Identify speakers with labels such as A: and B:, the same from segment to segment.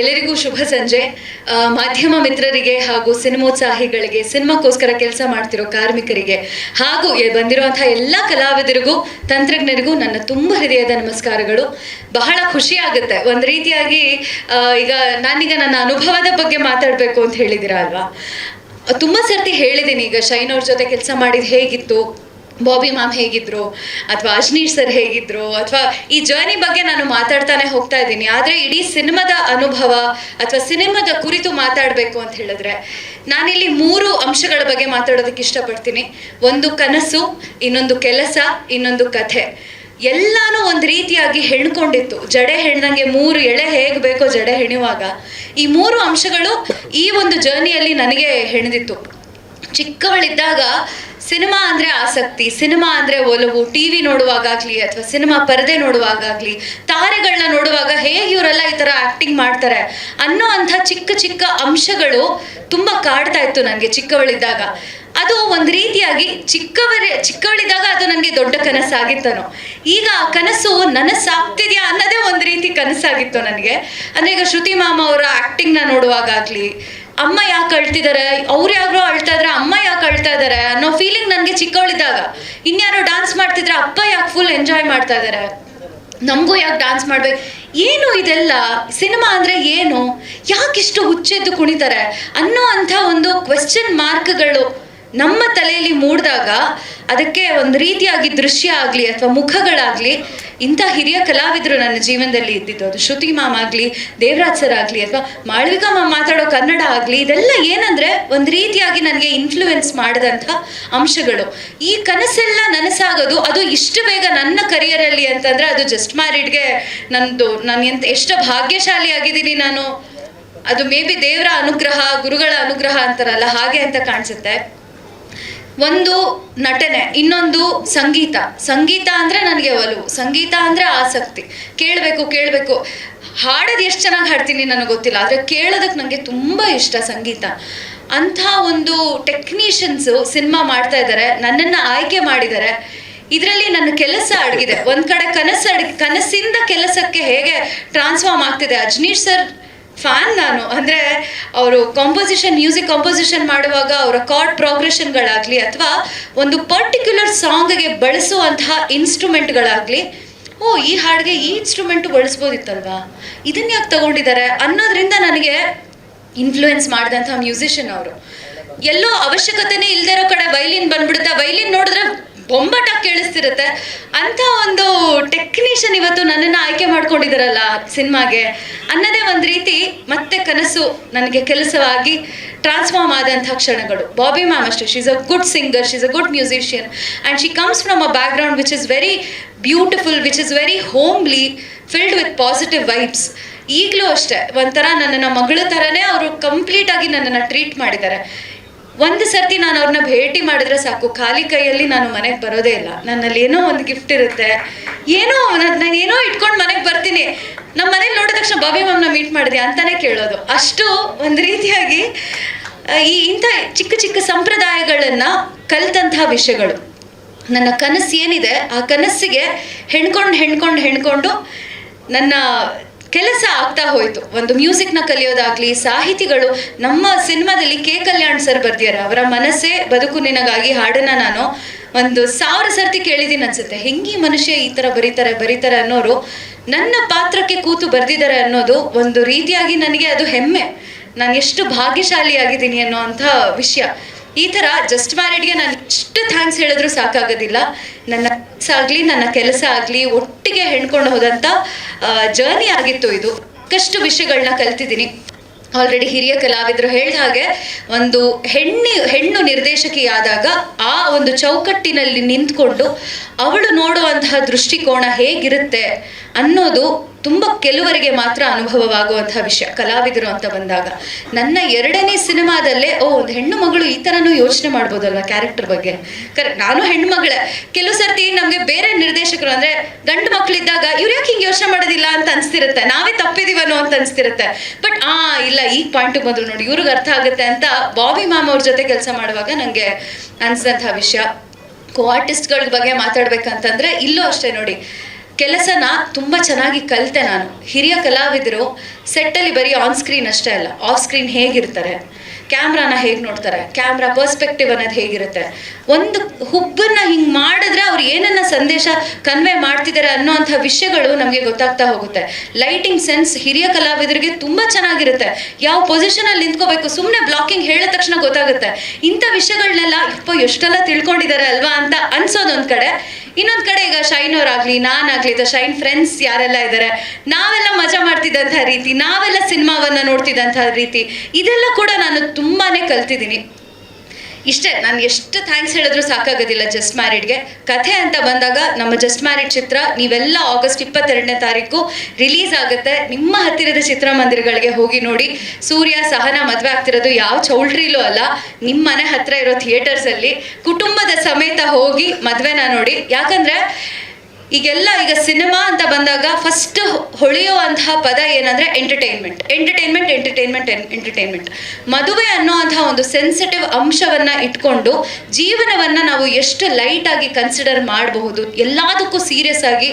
A: ಎಲ್ಲರಿಗೂ ಶುಭ ಸಂಜೆ. ಮಾಧ್ಯಮ ಮಿತ್ರರಿಗೆ ಹಾಗೂ ಸಿನಿಮೋತ್ಸಾಹಿಗಳಿಗೆ, ಸಿನಿಮಾಕ್ಕೋಸ್ಕರ ಕೆಲಸ ಮಾಡ್ತಿರೋ ಕಾರ್ಮಿಕರಿಗೆ ಹಾಗೂ ಬಂದಿರುವಂತಹ ಎಲ್ಲ ಕಲಾವಿದರಿಗೂ, ತಂತ್ರಜ್ಞರಿಗೂ ನನ್ನ ತುಂಬ ಹೃದಯದ ನಮಸ್ಕಾರಗಳು. ಬಹಳ ಖುಷಿ ಆಗುತ್ತೆ. ಒಂದು ರೀತಿಯಾಗಿ ಈಗ ನಾನೀಗ ನನ್ನ ಅನುಭವದ ಬಗ್ಗೆ ಮಾತಾಡಬೇಕು ಅಂತ ಹೇಳಿದಿರ ಅಲ್ವಾ? ತುಂಬ ಸರ್ತಿ ಹೇಳಿದ್ದೀನಿ. ಈಗ ಶೈನ್ ಅವ್ರ ಜೊತೆ ಕೆಲಸ ಮಾಡಿದ ಹೇಗಿತ್ತು? ಬಾಬಿ ಮ್ಯಾಮ್ ಹೇಗಿದ್ರು? ಅಥವಾ ಅಜ್ನೀಶ್ ಸರ್ ಹೇಗಿದ್ರು? ಅಥವಾ ಈ ಜರ್ನಿ ಬಗ್ಗೆ ನಾನು ಮಾತಾಡ್ತಾನೆ ಹೋಗ್ತಾ ಇದ್ದೀನಿ. ಆದರೆ ಇಡೀ ಸಿನಿಮಾದ ಅನುಭವ ಅಥವಾ ಸಿನಿಮಾದ ಕುರಿತು ಮಾತಾಡಬೇಕು ಅಂತ ಹೇಳಿದ್ರೆ ನಾನಿಲ್ಲಿ ಮೂರು ಅಂಶಗಳ ಬಗ್ಗೆ ಮಾತಾಡೋದಕ್ಕೆ ಇಷ್ಟಪಡ್ತೀನಿ. ಒಂದು ಕನಸು, ಇನ್ನೊಂದು ಕೆಲಸ, ಇನ್ನೊಂದು ಕಥೆ. ಎಲ್ಲಾನು ಒಂದು ರೀತಿಯಾಗಿ ಹೆಣ್ಕೊಂಡಿತ್ತು. ಜಡೆ ಹೆಣ್ಣಂಗೆ ಮೂರು ಎಳೆ ಹೇಗೆ ಬೇಕೋ ಜಡೆ ಹೆಣುವಾಗ. ಈ ಮೂರು ಅಂಶಗಳು ಈ ಒಂದು ಜರ್ನಿಯಲ್ಲಿ ನನಗೆ ಹೆಣೆದಿತ್ತು. ಚಿಕ್ಕವಳಿದ್ದಾಗ ಸಿನಿಮಾ ಅಂದರೆ ಆಸಕ್ತಿ, ಸಿನಿಮಾ ಅಂದರೆ ಒಲವು ಟಿ ವಿ ನೋಡುವಾಗಲಿ ಅಥವಾ ಸಿನಿಮಾ ಪರದೆ ನೋಡುವಾಗಲಿ ತಾರೆಗಳನ್ನ ನೋಡುವಾಗ ಹೇಗೆ ಇವರೆಲ್ಲ ಈ ಥರ ಆ್ಯಕ್ಟಿಂಗ್ ಮಾಡ್ತಾರೆ ಅನ್ನೋ ಅಂಥ ಚಿಕ್ಕ ಚಿಕ್ಕ ಅಂಶಗಳು ತುಂಬ ಕಾಡ್ತಾ ಇತ್ತು ನನಗೆ ಚಿಕ್ಕವಳಿದ್ದಾಗ. ಅದು ಒಂದು ರೀತಿಯಾಗಿ ಚಿಕ್ಕವರೇ, ಚಿಕ್ಕವಳಿದ್ದಾಗ ಅದು ನನಗೆ ದೊಡ್ಡ ಕನಸಾಗಿತ್ತನೋ. ಈಗ ಆ ಕನಸು ನನಸಾಗ್ತಿದ್ಯಾ ಅನ್ನೋದೇ ಒಂದು ರೀತಿ ಕನಸಾಗಿತ್ತು ನನಗೆ. ಅಂದರೆ ಈಗ ಶ್ರುತಿ ಮಾಮ ಅವರ ಆ್ಯಕ್ಟಿಂಗ್ನ ನೋಡುವಾಗಲಿ ಅಮ್ಮ ಯಾಕೆ ಅಳ್ತಿದ್ದಾರೆ ಅವ್ರು ಯಾರೋ ಅಳ್ತಾ ಇದ್ರೆ ಅಮ್ಮ ಯಾಕೆ ಅಳ್ತಾ ಇದ್ದಾರೆ ಅನ್ನೋ ಫೀಲಿಂಗ್ ನನಗೆ ಚಿಕ್ಕವಳಿದ್ದಾಗ. ಇನ್ಯಾರೋ ಡಾನ್ಸ್ ಮಾಡ್ತಿದ್ರೆ ಅಪ್ಪ ಯಾಕೆ ಫುಲ್ ಎಂಜಾಯ್ ಮಾಡ್ತಾ ಇದ್ದಾರೆ ನಮಗೂ ಯಾಕೆ ಡಾನ್ಸ್ ಮಾಡ್ಬೇಕು? ಏನು ಇದೆಲ್ಲ? ಸಿನಿಮಾ ಅಂದರೆ ಏನು? ಯಾಕಿಷ್ಟು ಹುಚ್ಚೆದ್ದು ಕುಣಿತಾರೆ? ಅನ್ನೋ ಅಂಥ ಒಂದು ಕ್ವೆಶ್ಚನ್ ಮಾರ್ಕ್ಗಳು ನಮ್ಮ ತಲೆಯಲ್ಲಿ ಮೂಡಿದಾಗ ಅದಕ್ಕೆ ಒಂದು ರೀತಿಯಾಗಿ ದೃಶ್ಯ ಆಗಲಿ ಅಥವಾ ಮುಖಗಳಾಗಲಿ ಇಂಥ ಹಿರಿಯ ಕಲಾವಿದರು ನನ್ನ ಜೀವನದಲ್ಲಿ ಇದ್ದಿದ್ದು. ಅದು ಶ್ರುತಿ ಮಾಮ್ ಆಗಲಿ, ದೇವರಾಜ್ ಸರ್ ಆಗಲಿ ಅಥವಾ ಮಾಳವಿಕಾ ಮ್ಯಾಮ್ ಮಾತಾಡೋ ಕನ್ನಡ ಆಗಲಿ, ಇದೆಲ್ಲ ಏನಂದರೆ ಒಂದು ರೀತಿಯಾಗಿ ನನಗೆ ಇನ್ಫ್ಲೂಯೆನ್ಸ್ ಮಾಡಿದಂಥ ಅಂಶಗಳು. ಈ ಕನಸೆಲ್ಲ ನನಸಾಗೋದು, ಅದು ಇಷ್ಟು ಬೇಗ ನನ್ನ ಕರಿಯರಲ್ಲಿ ಅಂತಂದರೆ ಅದು ಜಸ್ಟ್ ಮ್ಯಾರಿಡ್ಗೆ ನಂದು, ನಾನು ಎಂತ ಎಷ್ಟು ಭಾಗ್ಯಶಾಲಿ ಆಗಿದ್ದೀನಿ ನಾನು. ಅದು ಮೇ ಬಿ ದೇವರ ಅನುಗ್ರಹ, ಗುರುಗಳ ಅನುಗ್ರಹ ಅಂತಾರಲ್ಲ, ಹಾಗೆ ಅಂತ ಕಾಣಿಸುತ್ತೆ. ಒಂದು ನಟನೆ, ಇನ್ನೊಂದು ಸಂಗೀತ. ಸಂಗೀತ ಅಂದರೆ ನನಗೆ ಒಲವು. ಸಂಗೀತ ಅಂದರೆ ಆಸಕ್ತಿ. ಕೇಳಬೇಕು ಕೇಳಬೇಕು. ಹಾಡೋದು ಎಷ್ಟು ಚೆನ್ನಾಗಿ ಹಾಡ್ತೀನಿ ನನಗೆ ಗೊತ್ತಿಲ್ಲ, ಆದರೆ ಕೇಳೋದಕ್ಕೆ ನನಗೆ ತುಂಬ ಇಷ್ಟ ಸಂಗೀತ. ಅಂಥ ಒಂದು ಟೆಕ್ನಿಷಿಯನ್ಸು ಸಿನಿಮಾ ಮಾಡ್ತಾ ಇದ್ದಾರೆ ನನ್ನನ್ನು ಆಯ್ಕೆ ಮಾಡಿದ್ದಾರೆ ಇದರಲ್ಲಿ ನನ್ನ ಕೆಲಸ ಅಡಗಿದೆ. ಒಂದು ಕಡೆ ಕನಸು ಅಡಗಿ ಕನಸಿಂದ ಕೆಲಸಕ್ಕೆ ಹೇಗೆ ಟ್ರಾನ್ಸ್ಫಾರ್ಮ್ ಆಗ್ತಿದೆ, ಅಜ್ನೀಶ್ ಸರ್ ಫ್ಯಾನ್ ನಾನು. ಅಂದರೆ ಅವರು ಕಾಂಪೋಸಿಷನ್ ಮ್ಯೂಸಿಕ್ ಕಾಂಪೋಸಿಷನ್ ಮಾಡುವಾಗ ಅವರ ಕಾರ್ಡ್ ಪ್ರೋಗ್ರೆಷನ್ಗಳಾಗಲಿ ಅಥವಾ ಒಂದು ಪರ್ಟಿಕ್ಯುಲರ್ ಸಾಂಗ್ಗೆ ಬಳಸುವಂತಹ ಇನ್ಸ್ಟ್ರೂಮೆಂಟ್ಗಳಾಗಲಿ ಓ, ಈ ಹಾಡಿಗೆ ಈ ಇನ್ಸ್ಟ್ರೂಮೆಂಟು ಬಳಸ್ಬೋದಿತ್ತಲ್ವಾ? ಇದನ್ನ ಯಾಕೆ ತಗೊಂಡಿದ್ದಾರೆ ಅನ್ನೋದ್ರಿಂದ ನನಗೆ ಇನ್ಫ್ಲೂಯೆನ್ಸ್ ಮಾಡಿದಂಥ ಮ್ಯೂಸಿಷಿಯನ್ ಅವರು. ಎಲ್ಲೋ ಅವಶ್ಯಕತೆನೇ ಇಲ್ದಿರೋ ಕಡೆ ವೈಲಿನ್ ಬಂದ್ಬಿಡುತ್ತೆ. ವೈಲಿನ್ ನೋಡಿದ್ರೆ ಬೊಂಬಾಟಾಗಿ ಕೇಳಿಸ್ತಿರುತ್ತೆ ಅಂತ ಒಂದು ಟೆಕ್ನಿಷಿಯನ್ ಇವತ್ತು ನನ್ನನ್ನು ಆಯ್ಕೆ ಮಾಡ್ಕೊಂಡಿದ್ದಾರಲ್ಲ ಸಿನಿಮಾಗೆ. ಅನ್ನೋದೇ ಒಂದು ರೀತಿ ಮತ್ತೆ ಕನಸು ನನಗೆ ಕೆಲಸವಾಗಿ ಟ್ರಾನ್ಸ್ಫಾರ್ಮ್ ಆದಂಥ ಕ್ಷಣಗಳು. ಬಾಬಿ ಮ್ಯಾಮ್ ಅಷ್ಟೇ. She's a good singer she's a good musician and she comes from a background which is very beautiful which is very homely filled with positive vibes ಈಗಲೂ ಅಷ್ಟೇ. ಒಂಥರ ನನ್ನನ್ನು ಮಗಳ ಥರನೇ ಅವರು ಕಂಪ್ಲೀಟಾಗಿ ನನ್ನನ್ನು ಟ್ರೀಟ್ ಮಾಡಿದ್ದಾರೆ. ಒಂದು ಸರ್ತಿ ನಾನು ಅವ್ರನ್ನ ಭೇಟಿ ಮಾಡಿದ್ರೆ ಸಾಕು. ಖಾಲಿ ಕೈಯಲ್ಲಿ ನಾನು ಮನೆಗೆ ಬರೋದೇ ಇಲ್ಲ. ನನ್ನಲ್ಲಿ ಏನೋ ಒಂದು ಗಿಫ್ಟ್ ಇರುತ್ತೆ. ಏನೋ ನಾನು ಏನೋ ಇಟ್ಕೊಂಡು ಮನೆಗೆ ಬರ್ತೀನಿ. ನಮ್ಮ ಮನೇಲಿ ನೋಡಿದ ತಕ್ಷಣ, ಬಾಬಿ ಮ್ಯಾಮ್ನ ಮೀಟ್ ಮಾಡಿದೆ ಅಂತಾನೆ ಕೇಳೋದು. ಅಷ್ಟು ಒಂದು ರೀತಿಯಾಗಿ ಈ ಇಂಥ ಚಿಕ್ಕ ಚಿಕ್ಕ ಸಂಪ್ರದಾಯಗಳನ್ನು ಕಲಿತಂತಹ ವಿಷಯಗಳು. ನನ್ನ ಕನಸು ಏನಿದೆ ಆ ಕನಸಿಗೆ ಹೆಣ್ಕೊಂಡು ಹೆಣ್ಕೊಂಡು ಹೆಣ್ಕೊಂಡು ನನ್ನ ಕೆಲಸ ಆಗ್ತಾ ಹೋಯಿತು. ಒಂದು ಮ್ಯೂಸಿಕ್ನ ಕಲಿಯೋದಾಗ್ಲಿ, ಸಾಹಿತಿಗಳು, ನಮ್ಮ ಸಿನಿಮಾದಲ್ಲಿ ಕೆ. ಕಲ್ಯಾಣ್ ಸರ್ ಬರ್ದಿಯಾರ ಅವರ ಮನಸ್ಸೇ ಬದುಕು ನಿನಗಾಗಿ ಹಾಡನ್ನ ನಾನು ಒಂದು ಸಾವಿರ ಸರ್ತಿ ಕೇಳಿದ್ದೀನಿ ಅನ್ಸುತ್ತೆ. ಹೆಂಗಿ ಮನುಷ್ಯ ಈ ಥರ ಬರೀತಾರೆ ಬರೀತಾರೆ ಅನ್ನೋರು ನನ್ನ ಪಾತ್ರಕ್ಕೆ ಕೂತು ಬರ್ದಿದ್ದಾರೆ ಅನ್ನೋದು ಒಂದು ರೀತಿಯಾಗಿ ನನಗೆ ಅದು ಹೆಮ್ಮೆ. ನಾನು ಎಷ್ಟು ಭಾಗ್ಯಶಾಲಿಯಾಗಿದ್ದೀನಿ ಅನ್ನೋ ಅಂಥ ವಿಷಯ. ಈ ಥರ ಜಸ್ಟ್ ಮ್ಯಾರಿಡ್ಗೆ ನಾನು ಎಷ್ಟು ಥ್ಯಾಂಕ್ಸ್ ಹೇಳಿದ್ರು ಸಾಕಾಗೋದಿಲ್ಲ. ನನ್ನ ಆಗಲಿ, ನನ್ನ ಕೆಲಸ ಆಗಲಿ, ಒಟ್ಟಿಗೆ ಹೆಣ್ಕೊಂಡು ಹೋದಂಥ ಜರ್ನಿ ಆಗಿತ್ತು ಇದು. ಕಷ್ಟು ವಿಷಯಗಳನ್ನ ಕಲ್ತಿದ್ದೀನಿ. ಆಲ್ರೆಡಿ ಹಿರಿಯ ಕಲಾವಿದರು ಹೇಳಿದ ಹಾಗೆ ಒಂದು ಹೆಣ್ಣಿ, ಹೆಣ್ಣು ನಿರ್ದೇಶಕಿಯಾದಾಗ ಆ ಒಂದು ಚೌಕಟ್ಟಿನಲ್ಲಿ ನಿಂತ್ಕೊಂಡು ಅವಳು ನೋಡುವಂತಹ ದೃಷ್ಟಿಕೋನ ಹೇಗಿರುತ್ತೆ ಅನ್ನೋದು ತುಂಬ ಕೆಲವರಿಗೆ ಮಾತ್ರ ಅನುಭವವಾಗುವಂತಹ ವಿಷಯ, ಕಲಾವಿದರು ಅಂತ ಬಂದಾಗ. ನನ್ನ ಎರಡನೇ ಸಿನಿಮಾದಲ್ಲೇ, ಓ, ಒಂದು ಹೆಣ್ಣು ಮಗಳು ಈ ಥರನೂ ಯೋಚನೆ ಮಾಡ್ಬೋದಲ್ವ ಕ್ಯಾರೆಕ್ಟರ್ ಬಗ್ಗೆ? ಕರೆಕ್ಟ್ ನಾನು ಹೆಣ್ಣು ಮಗಳೇ. ಕೆಲವು ಸರ್ತಿ ನಮಗೆ ಬೇರೆ ನಿರ್ದೇಶಕರು ಅಂದರೆ, ಗಂಡು ಮಕ್ಕಳಿದ್ದಾಗ ಇವ್ರು ಯಾಕೆ ಹಿಂಗೆ ಯೋಚನೆ ಮಾಡೋದಿಲ್ಲ? ಅಂತ ಅನಿಸ್ತಿರುತ್ತೆ. ನಾವೇ ತಪ್ಪಿದೀವನೋ ಅಂತ ಅನಿಸ್ತಿರುತ್ತೆ. ಬಟ್, ಆ, ಇಲ್ಲ, ಈ ಪಾಯಿಂಟಿಗೆ ಬಂದರು ನೋಡಿ, ಇವ್ರಿಗೆ ಅರ್ಥ ಆಗುತ್ತೆ ಅಂತ ಬಾಬಿ ಮ್ಯಾಮ್ ಅವ್ರ ಜೊತೆ ಕೆಲಸ ಮಾಡುವಾಗ ನನಗೆ ಅನಿಸಿದಂಥ ವಿಷಯ. ಕೋ ಆರ್ಟಿಸ್ಟ್ಗಳ ಬಗ್ಗೆ ಮಾತಾಡ್ಬೇಕಂತಂದ್ರೆ, ಇಲ್ಲೂ ಅಷ್ಟೇ ನೋಡಿ. ಕೆಲಸನ ತುಂಬ ಚೆನ್ನಾಗಿ ಕಲಿತೆ ನಾನು. ಹಿರಿಯ ಕಲಾವಿದರು ಸೆಟ್ಟಲ್ಲಿ ಬರೀ ಆನ್ ಸ್ಕ್ರೀನ್ ಅಷ್ಟೇ ಅಲ್ಲ ಆಫ್ ಸ್ಕ್ರೀನ್ ಹೇಗಿರ್ತಾರೆ? ಕ್ಯಾಮ್ರಾನ ಹೇಗೆ ನೋಡ್ತಾರೆ? ಕ್ಯಾಮ್ರಾ ಪರ್ಸ್ಪೆಕ್ಟಿವ್ ಅನ್ನೋದು ಹೇಗಿರುತ್ತೆ? ಒಂದು ಹುಬ್ಬನ್ನು ಹಿಂಗೆ ಮಾಡಿದ್ರೆ ಅವ್ರು ಏನನ್ನ ಸಂದೇಶ ಕನ್ವೆ ಮಾಡ್ತಿದ್ದಾರೆ ಅನ್ನೋಂಥ ವಿಷಯಗಳು ನಮಗೆ ಗೊತ್ತಾಗ್ತಾ ಹೋಗುತ್ತೆ. ಲೈಟಿಂಗ್ ಸೆನ್ಸ್ ಹಿರಿಯ ಕಲಾವಿದರಿಗೆ ತುಂಬ ಚೆನ್ನಾಗಿರುತ್ತೆ. ಯಾವ ಪೊಸಿಷನಲ್ಲಿ ನಿಂತ್ಕೋಬೇಕು ಸುಮ್ಮನೆ ಬ್ಲಾಕಿಂಗ್ ಹೇಳಿದ ತಕ್ಷಣ ಗೊತ್ತಾಗುತ್ತೆ. ಇಂಥ ವಿಷಯಗಳನ್ನೆಲ್ಲ ಇಪ್ಪ ಎಷ್ಟೆಲ್ಲ ತಿಳ್ಕೊಂಡಿದ್ದಾರೆ ಅಲ್ವಾ ಅಂತ ಅನ್ಸೋದೊಂದು ಕಡೆ ಇನ್ನೊಂದು ಕಡೆ ಈಗ ಶೈನ್ ಅವರಾಗ್ಲಿ, ನಾನಾಗ್ಲಿ ಅಥವಾ ಶೈನ್ ಫ್ರೆಂಡ್ಸ್ ಯಾರೆಲ್ಲ ಇದ್ದಾರೆ ನಾವೆಲ್ಲ ಮಜಾ ಮಾಡ್ತಿದ್ದಂಥ ರೀತಿ, ನಾವೆಲ್ಲ ಸಿನಿಮಾವನ್ನ ನೋಡ್ತಿದ್ದಂಥ ರೀತಿ, ಇದೆಲ್ಲ ಕೂಡ ನಾನು ತುಂಬಾನೇ ಕಲ್ತಿದ್ದೀನಿ. ಇಷ್ಟೇ, ನಾನು ಎಷ್ಟು ಥ್ಯಾಂಕ್ಸ್ ಹೇಳಿದ್ರು ಸಾಕಾಗೋದಿಲ್ಲ ಜಸ್ಟ್ ಮ್ಯಾರಿಡ್ಗೆ ಕಥೆ ಅಂತ ಬಂದಾಗ ನಮ್ಮ ಜಸ್ಟ್ ಮ್ಯಾರಿಡ್ ಚಿತ್ರ ನೀವೆಲ್ಲ ಆಗಸ್ಟ್ ಇಪ್ಪತ್ತೆರಡನೇ ತಾರೀಕು ರಿಲೀಸ್ ಆಗುತ್ತೆ. ನಿಮ್ಮ ಹತ್ತಿರದ ಚಿತ್ರಮಂದಿರಗಳಿಗೆ ಹೋಗಿ ನೋಡಿ. ಸೂರ್ಯ, ಸಹನ ಮದುವೆ ಆಗ್ತಿರೋದು ಯಾವ ಚೌಲ್ಟ್ರಿಲೂ ಅಲ್ಲ ನಿಮ್ಮ ಮನೆ ಹತ್ತಿರ ಇರೋ ಥಿಯೇಟರ್ಸಲ್ಲಿ ಕುಟುಂಬದ ಸಮೇತ ಹೋಗಿ ಮದುವೆನ ನೋಡಿ. ಯಾಕಂದ್ರೆ ಈಗೆಲ್ಲ ಈಗ ಸಿನಿಮಾ ಅಂತ ಬಂದಾಗ ಫಸ್ಟ್ ಹೊಳೆಯುವಂತಹ ಪದ ಏನಂದ್ರೆ ಎಂಟರ್ಟೈನ್ಮೆಂಟ್ ಎಂಟರ್ಟೈನ್ಮೆಂಟ್ ಎಂಟರ್ಟೈನ್ಮೆಂಟ್ ಎಂಟರ್ಟೈನ್ಮೆಂಟ್ ಮದುವೆ ಅನ್ನೋಂತಹ ಒಂದು ಸೆನ್ಸಿಟಿವ್ ಅಂಶವನ್ನ ಇಟ್ಕೊಂಡು ಜೀವನವನ್ನ ನಾವು ಎಷ್ಟು ಲೈಟ್ ಆಗಿ ಕನ್ಸಿಡರ್ ಮಾಡಬಹುದು, ಎಲ್ಲದಕ್ಕೂ ಸೀರಿಯಸ್ ಆಗಿ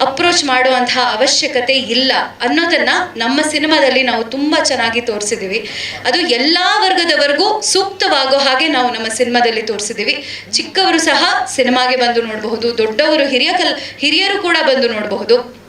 A: ಅಪ್ರೋಚ್ ಮಾಡುವಂತಹ ಅವಶ್ಯಕತೆ ಇಲ್ಲ ಅನ್ನೋದನ್ನ ನಮ್ಮ ಸಿನಿಮಾದಲ್ಲಿ ನಾವು ತುಂಬ ಚೆನ್ನಾಗಿ ತೋರಿಸಿದ್ದೀವಿ ಅದು ಎಲ್ಲ ವರ್ಗದವರೆಗೂ ಸೂಕ್ತವಾಗೋ ಹಾಗೆ ನಾವು ನಮ್ಮ ಸಿನಿಮಾದಲ್ಲಿ ತೋರಿಸಿದ್ದೀವಿ ಚಿಕ್ಕವರು ಸಹ ಸಿನಿಮಾಗೆ ಬಂದು ನೋಡಬಹುದು, ದೊಡ್ಡವರು ಹಿರಿಯ ಕಲ್, ಹಿರಿಯರು ಕೂಡ ಬಂದು ನೋಡಬಹುದು.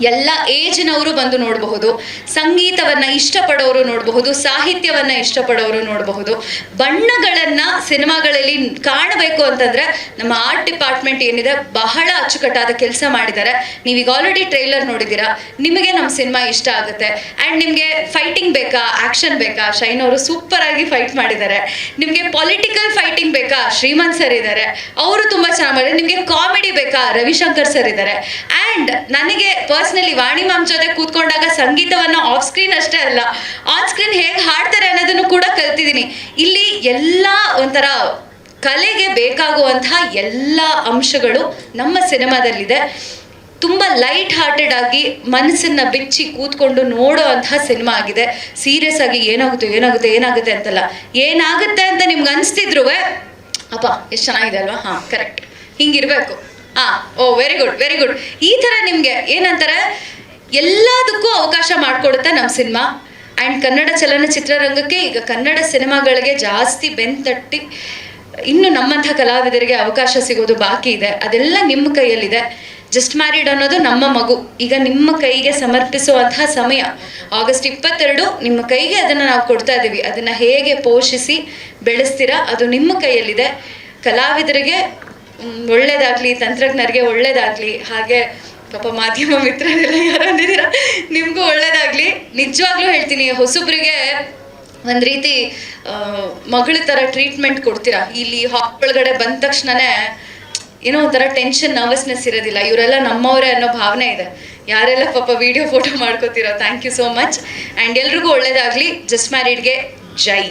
A: ಎಲ್ಲ ಏಜ್ನವರು ಬಂದು ನೋಡಬಹುದು, ಸಂಗೀತವನ್ನ ಇಷ್ಟಪಡೋರು ನೋಡಬಹುದು, ಸಾಹಿತ್ಯವನ್ನ ಇಷ್ಟಪಡೋರು ನೋಡಬಹುದು. ಬಣ್ಣಗಳನ್ನ ಸಿನಿಮಾಗಳಲ್ಲಿ ಕಾಣಬೇಕು ಅಂತಂದ್ರೆ ನಮ್ಮ ಆರ್ಟ್ ಡಿಪಾರ್ಟ್ಮೆಂಟ್ ಏನಿದೆ ಬಹಳ ಅಚ್ಚುಕಟ್ಟಾದ ಕೆಲಸ ಮಾಡಿದ್ದಾರೆ. ನೀವೀಗ ಆಲ್ರೆಡಿ ಟ್ರೈಲರ್ ನೋಡಿದ್ದೀರಾ, ನಿಮಗೆ ನಮ್ಮ ಸಿನಿಮಾ ಇಷ್ಟ ಆಗುತ್ತೆ. ಆ್ಯಂಡ್ ನಿಮಗೆ ಫೈಟಿಂಗ್ ಬೇಕಾ ಆಕ್ಷನ್ ಬೇಕಾ? ಶೈನ್ ಅವರು ಸೂಪರ್ ಆಗಿ ಫೈಟ್ ಮಾಡಿದ್ದಾರೆ. ನಿಮಗೆ ಪೊಲಿಟಿಕಲ್ ಫೈಟಿಂಗ್ ಬೇಕಾ? ಶ್ರೀಮಂತ್ ಸರ್ ಇದ್ದಾರೆ. ಅವರು ತುಂಬಾ ಚೆನ್ನಾಗಿ ಮಾಡಿದ್ದಾರೆ. ನಿಮಗೆ ಕಾಮಿಡಿ ಬೇಕಾ? ರವಿಶಂಕರ್ ಸರ್ ಇದ್ದಾರೆ. ಆ್ಯಂಡ್ ನನಗೆ ಪರ್ಸ್ನಲಿ ವಾಣಿ ಮ್ಯಾಮ್ ಜೊತೆ ಕೂತ್ಕೊಂಡಾಗ ಸಂಗೀತವನ್ನ ಆಫ್ ಸ್ಕ್ರೀನ್ ಅಷ್ಟೇ ಅಲ್ಲ ಆನ್ ಸ್ಕ್ರೀನ್ ಹೇಗೆ ಹಾಡ್ತಾರೆ ಅನ್ನೋದನ್ನು ಕೂಡ ಕಲ್ತಿದ್ದೀನಿ. ಇಲ್ಲಿ ಎಲ್ಲ ಒಂಥರ ಕಲೆಗೆ ಬೇಕಾಗುವಂತಹ ಎಲ್ಲ ಅಂಶಗಳು ನಮ್ಮ ಸಿನಿಮಾದಲ್ಲಿದೆ. ತುಂಬ ಲೈಟ್ ಹಾರ್ಟೆಡ್ ಆಗಿ ಮನಸ್ಸನ್ನ ಬಿಚ್ಚಿ ಕೂತ್ಕೊಂಡು ನೋಡೋ ಅಂತಹ ಸಿನಿಮಾ ಆಗಿದೆ. ಸೀರಿಯಸ್ ಆಗಿ ಏನಾಗುತ್ತೆ ಏನಾಗುತ್ತೆ ಏನಾಗುತ್ತೆ ಅಂತಲ್ಲ. ಏನಾಗುತ್ತೆ ಅಂತ ನಿಮ್ಗೆ ಅನಿಸ್ತಿದ್ರು ಅಪ್ಪ, ಎಷ್ಟು ಚೆನ್ನಾಗಿದೆ ಅಲ್ವಾ? ಹಾಂ ಕರೆಕ್ಟ್ ಹಿಂಗಿರ್ಬೇಕು. ಹಾ oh very good very good ಈ ಥರ ನಿಮಗೆ ಏನಂತಾರೆ? ಎಲ್ಲದಕ್ಕೂ ಅವಕಾಶ ಮಾಡಿಕೊಡುತ್ತೆ ನಮ್ಮ ಸಿನಿಮಾ? ಆ್ಯಂಡ್ ಕನ್ನಡ ಚಲನಚಿತ್ರರಂಗಕ್ಕೆ ಈಗ ಕನ್ನಡ ಸಿನಿಮಾಗಳಿಗೆ ಜಾಸ್ತಿ ಬೆಂತಟ್ಟಿ ಇನ್ನು ನಮ್ಮಂಥ ಕಲಾವಿದರಿಗೆ ಅವಕಾಶ ಸಿಗೋದು ಬಾಕಿ ಇದೆ. ಅದೆಲ್ಲ ನಿಮ್ಮ ಕೈಯಲ್ಲಿದೆ. ಜಸ್ಟ್ ಮ್ಯಾರಿಡ್ ಅನ್ನೋದು ನಮ್ಮ ಮಗು. ಈಗ ನಿಮ್ಮ ಕೈಗೆ ಸಮರ್ಪಿಸುವಂತಹ ಸಮಯ. ಆಗಸ್ಟ್ ಇಪ್ಪತ್ತೆರಡು, ನಿಮ್ಮ ಕೈಗೆ ಅದನ್ನು ನಾವು ಕೊಡ್ತಾ ಇದ್ದೀವಿ. ಅದನ್ನು ಹೇಗೆ ಪೋಷಿಸಿ ಬೆಳೆಸ್ತೀರಾ ಅದು ನಿಮ್ಮ ಕೈಯಲ್ಲಿದೆ. ಕಲಾವಿದರಿಗೆ ಒಳ್ಳೇದಾಗ್ಲಿ, ತಂತ್ರಜ್ಞರಿಗೆ ಒಳ್ಳೇದಾಗ್ಲಿ, ಹಾಗೆ ಪಾಪ ಮಾಧ್ಯಮ ಮಿತ್ರರೆಲ್ಲ ಯಾರು ಅಂದಿದ್ದೀರಾ? ನಿಮಗೂ ಒಳ್ಳೇದಾಗ್ಲಿ. ನಿಜವಾಗ್ಲೂ ಹೇಳ್ತೀನಿ, ಹೊಸಬ್ರಿಗೆ ಒಂದು ರೀತಿ ಮಗಳ ಥರ ಟ್ರೀಟ್ಮೆಂಟ್ ಕೊಡ್ತೀರಾ? ಇಲ್ಲಿ ಒಳಗಡೆ ಬಂದ ತಕ್ಷಣನೇ ಏನೋ ಒಂಥರ ಟೆನ್ಷನ್ ನರ್ವಸ್ನೆಸ್ ಇರೋದಿಲ್ಲ. ಇವರೆಲ್ಲ ನಮ್ಮವರೇ ಅನ್ನೋ ಭಾವನೆ ಇದೆ. ಯಾರೆಲ್ಲ ಪಾಪ video photo ಮಾಡ್ಕೋತೀರೋ thank you so much and ಎಲ್ರಿಗೂ ಒಳ್ಳೇದಾಗಲಿ. ಜಸ್ಟ್ ಮ್ಯಾರಿಡ್ಗೆ ಜೈ.